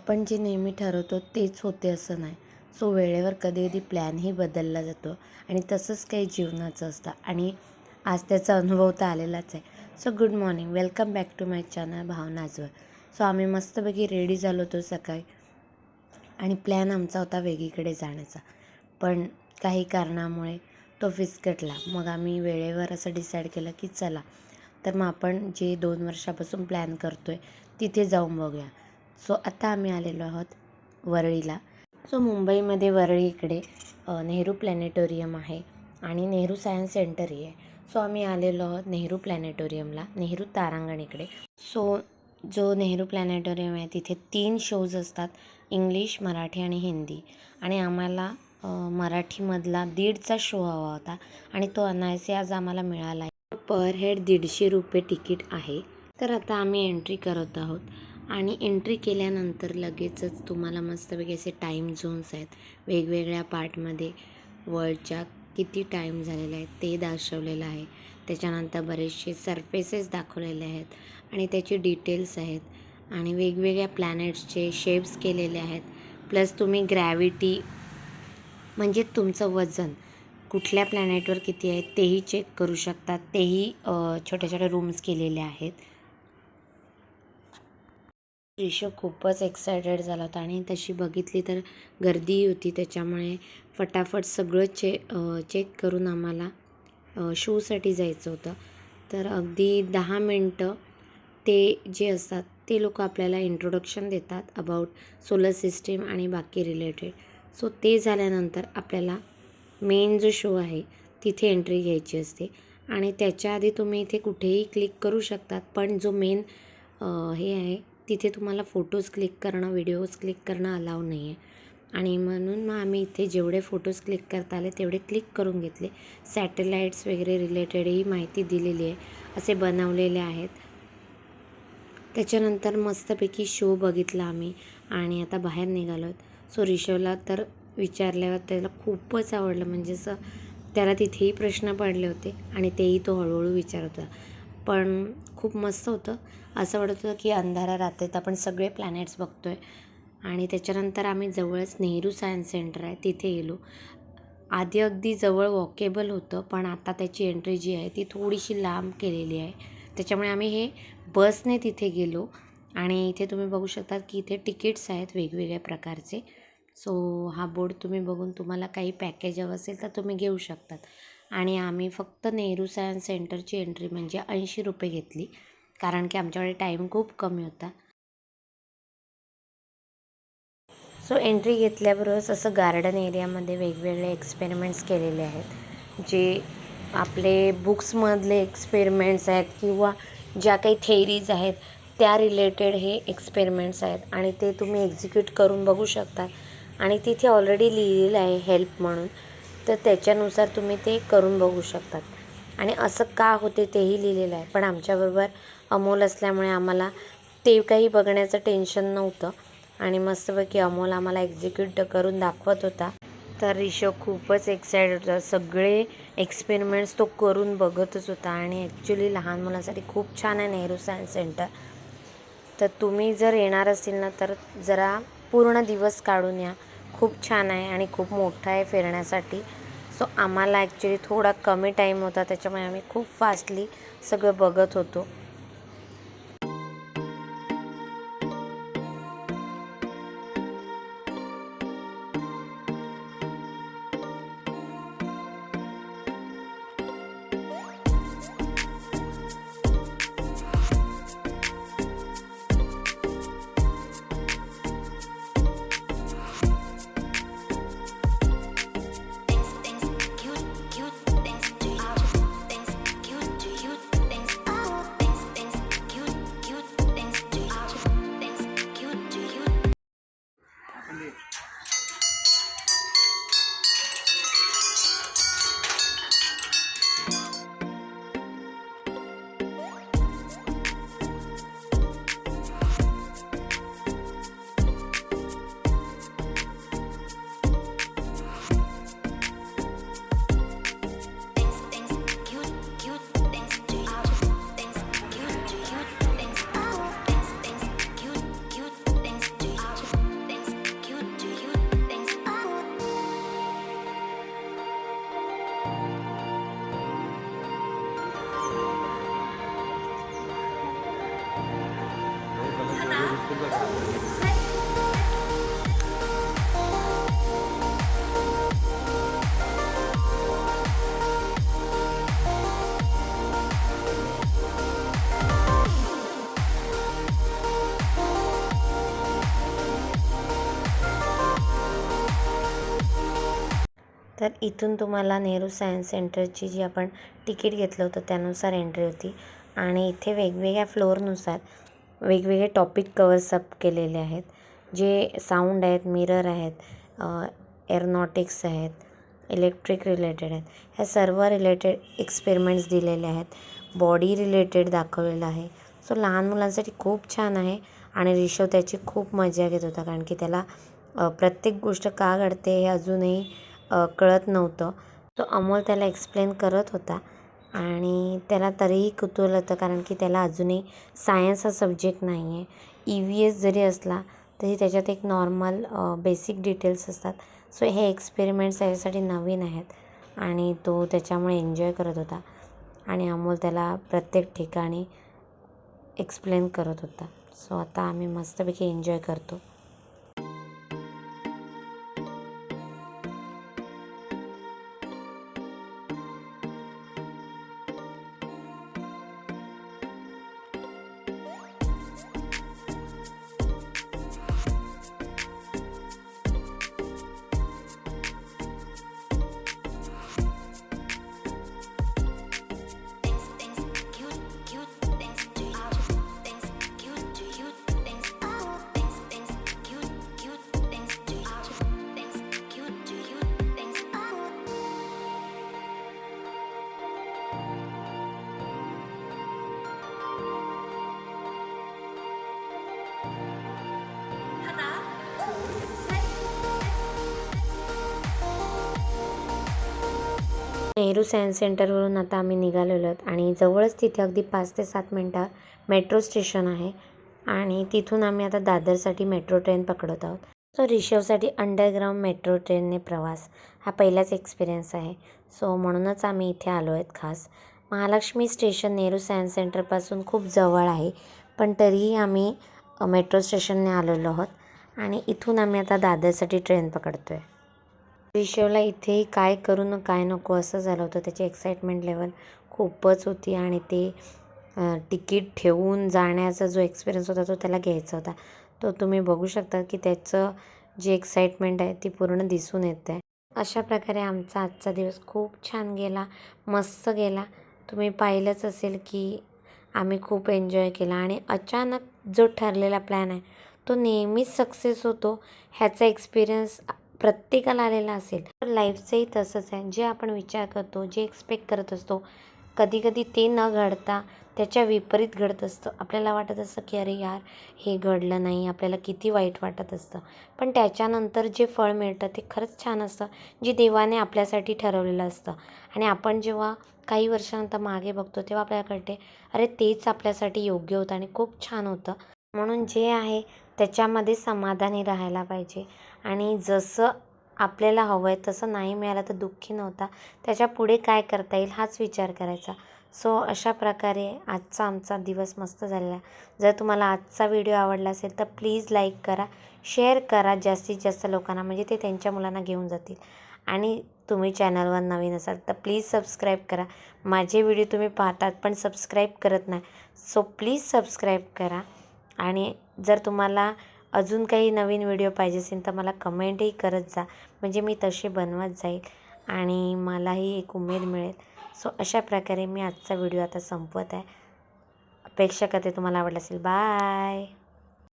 आपण जे नेहमी ठरवतो तेच होते असं नाही. सो वेळेवर कधी कधी प्लॅनही बदलला जातो आणि तसंच काही जीवनाचं असतं आणि आज त्याचा अनुभव तर आलेलाच आहे. So good morning. Welcome back to my channel Bhavana आजवर. सो आम्ही मस्तपैकी रेडी झालो होतो सकाळी आणि प्लॅन आमचा होता वेगळीकडे जाण्याचा. पण काही कारणामुळे तो फिसकटला मग आम्ही वेळेवर असं डिसाईड केलं की चला तर मग आपण जे दोन वर्षापासून प्लॅन करतो आहे तिथे जाऊन बघूया. सो आता आम्ही आलेलो आहोत वरळीला. सो मुंबईमध्ये वरळी इकडे नेहरू प्लॅनेटोरियम आहे आणि नेहरू सायन्स सेंटरही आहे. सो आम्ही आलेलो आहोत नेहरू प्लॅनेटोरियमला नेहरू तारांगण इकडे सो जो नेहरू प्लॅनेटोरियम आहे तिथे तीन शोज असतात इंग्लिश मराठी आणि हिंदी. आणि आम्हाला मराठीमधला दीडचा शो हवा होता आणि तो अनायसे आज आम्हाला मिळाला आहे. पर हेड दीडशे रुपये तिकीट आहे. तर आता आम्ही एंट्री करत आहोत. आणि एंट्री केल्यानंतर लगेचच तुम्हाला मस्तपैकी असे टाईम झोन्स आहेत. वेगवेगळ्या पार्टमध्ये वर्ल्डच्या किती टाईम झालेला आहे ते दर्शवलेलं आहे. त्याच्यानंतर बरेचसे सरफेसेस दाखवलेले आहेत आणि त्याचे डिटेल्स आहेत. आणि वेगवेगळ्या प्लॅनेट्सचे शेप्स केलेले आहेत. प्लस तुम्ही ग्रॅव्हिटी म्हणजे तुमचं वजन कुठल्या प्लॅनेटवर किती आहे तेही चेक करू शकतात तेही छोट्या छोट्या रूम्स केलेले आहेत. ऋषभ खूपच एक्सायटेड झाला होता आणि तशी बघितली तर गर्दीही होती त्याच्यामुळे फटाफट सगळं चे चेक करून आम्हाला शोसाठी जायचं होतं. तर अगदी दहा मिनटं ते जे असतात ते लोक आपल्याला इंट्रोडक्शन देतात अबाउट सोलर सिस्टीम आणि बाकी रिलेटेड सो ते झाल्यानंतर आपल्याला मेन जो शो आहे तिथे एंट्री घ्यायची असते आणि त्याच्या आधी तुम्ही इथे कुठेही क्लिक करू शकतात पण जो मेन हे आहे तिथे तुम्हाला फोटोज क्लिक करणं व्हिडिओज क्लिक करणं अलाव नाही आहे आणि म्हणून मग आम्ही इथे जेवढे फोटोज क्लिक करता आले तेवढे क्लिक करून घेतले. सॅटेलाईट्स वगैरे रिलेटेडही माहिती दिलेली आहे. असे बनवलेले आहेत. त्याच्यानंतर मस्तपैकी शो बघितला आम्ही आणि आता बाहेर निघालो. आहोत सो रिषवला तर विचारल्यावर त्याला खूपच आवडलं. म्हणजे असं त्याला तिथेही प्रश्न पडले होते आणि तेही तो हळूहळू विचारत होता. पण खूप मस्त होतं. असं वाटत होतं की अंधारा रात्रीत आपण सगळे प्लॅनेट्स बघतो आहे आणि त्याच्यानंतर आम्ही जवळच नेहरू सायन्स सेंटर आहे तिथे गेलो. आधी अगदी जवळ वॉकेबल होतं पण आता त्याची एंट्री जी आहे ती थोडीशी लांब केलेली आहे. त्याच्यामुळे आम्ही हे बसने तिथे गेलो. आणि इथे तुम्ही बघू शकता की इथे तिकीट्स आहेत वेगवेगळ्या प्रकारचे. सो हा बोर्ड तुम्ही बघून तुम्हाला काही पॅकेज हवं असेल तर तुम्ही घेऊ शकतात. आणि आम्ही फक्त नेहरू सायन्स सेंटरची एंट्री म्हणजे ऐंशी रुपये घेतली कारण की आमच्याकडे टाईम खूप कमी होता. सो एंट्री घेतल्याबरोबरच असं गार्डन एरियामध्ये वेगवेगळे एक्सपेरिमेंट्स केलेले आहेत जे आपले बुक्समधले एक्सपेरिमेंट्स आहेत किंवा ज्या काही थेरीज आहेत त्या रिलेटेड हे एक्सपेरिमेंट्स आहेत आणि ते तुम्ही एक्झिक्यूट करून बघू शकता. आणि तिथे ऑलरेडी लिहिलेलं आहे हेल्प म्हणून. तर त्याच्यानुसार तुम्ही ते करून बघू शकतात. आणि असं का होते तेही लिहिलेलं आहे. पण आमच्याबरोबर अमोल असल्यामुळे आम्हाला ते काही बघण्याचं टेन्शन नव्हतं. आणि मस्तपैकी अमोल आम्हाला एक्झिक्यूट करून दाखवत होता. तर ऋषभ खूपच एक्सायटेड होता. सगळे एक्सपेरिमेंट्स तो करून बघतच होता. आणि ॲक्च्युली लहान मुलांसाठी खूप छान आहे नेहरू सायन्स सेंटर तर तुम्ही जर येणार असेल ना तर जरा पूर्ण दिवस काढून या. खूप छान आहे आणि खूप मोठं आहे फिरण्यासाठी. सो आम्हाला ॲक्च्युली थोडा कमी टाईम होता त्याच्यामुळे आम्ही खूप फास्टली सगळं बघत होतो. तर इथून तुम्हाला नेहरू सायन्स सेंटरची जी आपण तिकीट घेतलं होतं त्यानुसार एंट्री होती. आणि इथे वेगवेगळ्या फ्लोअरनुसार वेगवेगळे टॉपिक कवर्सअप केलेले आहेत. जे साऊंड आहेत मिरर आहेत एअरनॉटिक्स आहेत इलेक्ट्रिक रिलेटेड आहेत. ह्या सर्व रिलेटेड एक्सपेरिमेंट्स दिलेले आहेत. बॉडी रिलेटेड दाखवलेलं आहे. सो लहान मुलांसाठी खूप छान आहे आणि रिषव त्याची खूप मजा घेत होता. कारण की त्याला प्रत्येक गोष्ट का घडते हे अजूनही कळत नव्हतं. तो अमोल त्याला एक्सप्लेन करत होता आणि त्याला तरीही कुतूहल होतं कारण की त्याला अजूनही सायन्स हा सब्जेक्ट नाही आहे ई व्ही एस जरी असला तरी त्याच्यात एक नॉर्मल बेसिक डिटेल्स असतात. सो हे एक्सपेरिमेंट्स त्याच्यासाठी नवीन आहेत आणि तो त्याच्यामुळे एन्जॉय करत होता आणि अमोल त्याला प्रत्येक ठिकाणी एक्सप्लेन करत होता. सो आता आम्ही मस्तपैकी एन्जॉय करतो. नेहरू सायन्स सेंटरवरून आता आम्ही निघालेलो आहोत आणि जवळच तिथे अगदी पाच ते सात मिनटात मेट्रो स्टेशन आहे आणि तिथून आम्ही आता दादरसाठी मेट्रो ट्रेन पकडत आहोत. सो रिषवसाठी अंडरग्राऊंड मेट्रो ट्रेनने प्रवास हा पहिलाच एक्सपिरियन्स आहे. सो म्हणूनच आम्ही इथे आलो आहेत खास. महालक्ष्मी स्टेशन नेहरू सायन्स सेंटरपासून खूप जवळ आहे पण तरीही आम्ही मेट्रो स्टेशनने आलेलो आहोत आणि इथून आम्ही आता दादरसाठी ट्रेन पकडतो आहे रिषवला इथेही काय करू न काय नको असं झालं होतं. त्याची एक्साइटमेंट लेवल खूपच होती आणि ते तिकीट ठेवून जाण्याचा जो एक्सपिरियन्स होता तो त्याला घ्यायचा होता. तो तुम्ही बघू शकता की त्याचं जी एक्साइटमेंट आहे ती पूर्ण दिसून येते. अशा प्रकारे आमचा आजचा दिवस खूप छान गेला मस्त गेला. तुम्ही पाहिलंच असेल की आम्ही खूप एन्जॉय केला आणि अचानक जो ठरलेला प्लॅन आहे तो नेहमीच सक्सेस होतो. ह्याचा एक्सपिरियन्स प्रत्येकाला आलेला असेल. तर लाईफचंही तसंच आहे. जे आपण विचार करतो जे एक्सपेक्ट करत असतो कधीकधी ते न घडता त्याच्या विपरीत घडत असतं. आपल्याला वाटत असतं की अरे यार हे घडलं नाही. आपल्याला किती वाईट वाटत असतं. पण त्याच्यानंतर जे फळ मिळतं ते खरंच छान असतं जे देवाने आपल्यासाठी ठरवलेलं असतं. आणि आपण जेव्हा काही वर्षानंतर मागे बघतो तेव्हा आपल्याला कळते अरे तेच आपल्यासाठी योग्य होतं आणि खूप छान होतं. म्हणून जे आहे त्याच्यामध्ये समाधानी राहायला पाहिजे. आणि जसं आपल्याला हवं आहे तसं नाही मिळालं तर दुःखी नव्हता. त्याच्या पुढे काय करता येईल हाच विचार करायचा. सो अशा प्रकारे आजचा आमचा दिवस मस्त झालेला. जर तुम्हाला आजचा व्हिडिओ आवडला असेल तर प्लीज लाईक करा शेअर करा जास्तीत जास्त लोकांना म्हणजे ते त्यांच्या मुलांना घेऊन जातील. आणि तुम्ही चॅनलवर नवीन असाल तर प्लीज सबस्क्राईब करा. माझे व्हिडिओ तुम्ही पाहतात पण सबस्क्राईब करत नाही सो प्लीज सबस्क्राईब करा. आणि जर तुम्हाला अजून काही नवीन व्हिडिओ पाहिजे असेल तर मला कमेंटही करत जा. म्हणजे मी तसे बनवत जाईल आणि मलाही एक उमेद मिळेल. सो अशा प्रकारे मी आजचा व्हिडिओ आता संपवत आहे. अपेक्षा करते तुम्हाला आवडला असेल. बाय